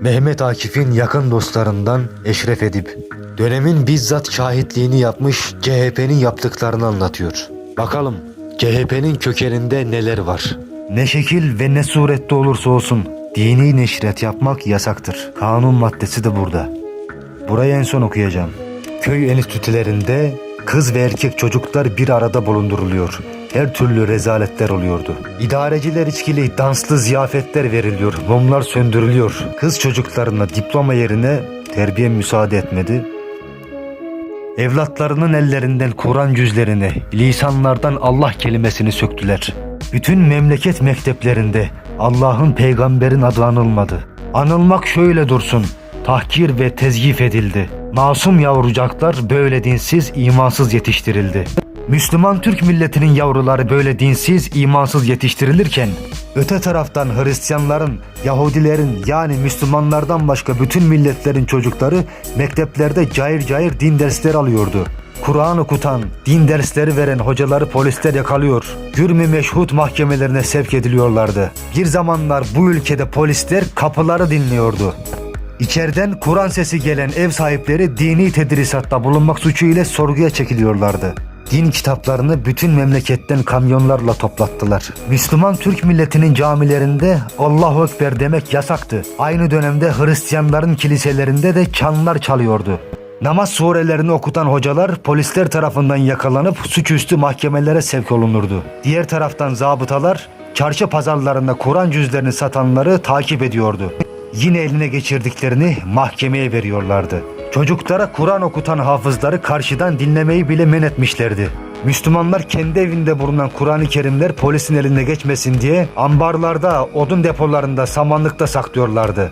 Mehmet Akif'in yakın dostlarından Eşref Edip, dönemin bizzat şahitliğini yapmış CHP'nin yaptıklarını anlatıyor. Bakalım CHP'nin kökeninde neler var? Ne şekil ve ne surette olursa olsun dini neşret yapmak yasaktır. Kanun maddesi de burada. Burayı en son okuyacağım. Köy enstitülerinde kız ve erkek çocuklar bir arada bulunduruluyor. Her türlü rezaletler oluyordu. İdareciler içkili danslı ziyafetler veriliyor. Mumlar söndürülüyor. Kız çocuklarına diploma yerine terbiye müsaade etmedi. Evlatlarının ellerinden Kur'an cüzlerini, lisanlardan Allah kelimesini söktüler. Bütün memleket mekteplerinde Allah'ın peygamberin adı anılmadı. Anılmak şöyle dursun, tahkir ve tezgif edildi. Masum yavrucaklar böyle dinsiz, imansız yetiştirildi. Müslüman Türk milletinin yavruları böyle dinsiz, imansız yetiştirilirken, öte taraftan Hristiyanların, Yahudilerin yani Müslümanlardan başka bütün milletlerin çocukları mekteplerde cayır cayır din dersleri alıyordu. Kur'an okutan, din dersleri veren hocaları polisler yakalıyor. Gürmü meşhut mahkemelerine sevk ediliyorlardı. Bir zamanlar bu ülkede polisler kapıları dinliyordu. İçeriden Kur'an sesi gelen ev sahipleri dini tedrisatta bulunmak suçu ile sorguya çekiliyorlardı. Din kitaplarını bütün memleketten kamyonlarla toplattılar. Müslüman Türk milletinin camilerinde Allahu Ekber demek yasaktı. Aynı dönemde Hristiyanların kiliselerinde de çanlar çalıyordu. Namaz surelerini okutan hocalar polisler tarafından yakalanıp suçüstü mahkemelere sevk olunurdu. Diğer taraftan zabıtalar çarşı pazarlarında Kur'an cüzlerini satanları takip ediyordu. Yine eline geçirdiklerini mahkemeye veriyorlardı. Çocuklara Kur'an okutan hafızları karşıdan dinlemeyi bile men etmişlerdi. Müslümanlar kendi evinde bulunan Kur'an-ı Kerimler polisin eline geçmesin diye ambarlarda, odun depolarında, samanlıkta saklıyorlardı.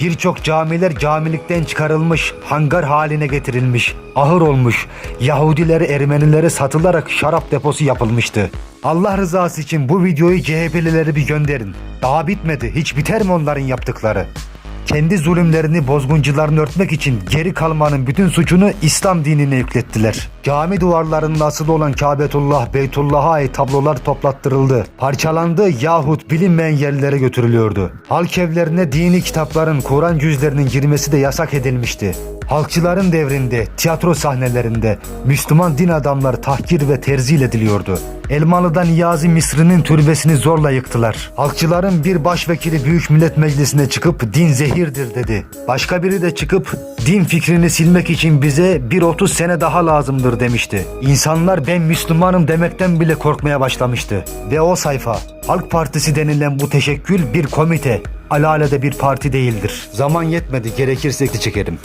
Birçok camiler camilikten çıkarılmış, hangar haline getirilmiş, ahır olmuş, Yahudilere, Ermenilere satılarak şarap deposu yapılmıştı. Allah rızası için bu videoyu CHP'lilere bir gönderin. Daha bitmedi, hiç biter mi onların yaptıkları? Kendi zulümlerini bozguncularını örtmek için geri kalmanın bütün suçunu İslam dinine yüklettiler. Cami duvarlarının asılı olan Kabetullah, Beytullah'a ait tablolar toplattırıldı. Parçalandı yahut bilinmeyen yerlere götürülüyordu. Halk evlerine dini kitapların, Kur'an cüzlerinin girmesi de yasak edilmişti. Halkçıların devrinde, tiyatro sahnelerinde Müslüman din adamları tahkir ve terzil ediliyordu. Elmalı'da Niyazi Misri'nin türbesini zorla yıktılar. Halkçıların bir başvekili Büyük Millet Meclisi'ne çıkıp din zehirdir dedi. Başka biri de çıkıp din fikrini silmek için bize bir 30 sene daha lazımdır demişti. İnsanlar ben Müslümanım demekten bile korkmaya başlamıştı. Ve o sayfa Halk Partisi denilen bu teşekkül bir komite, alalede bir parti değildir. Zaman yetmedi gerekirse çekerim.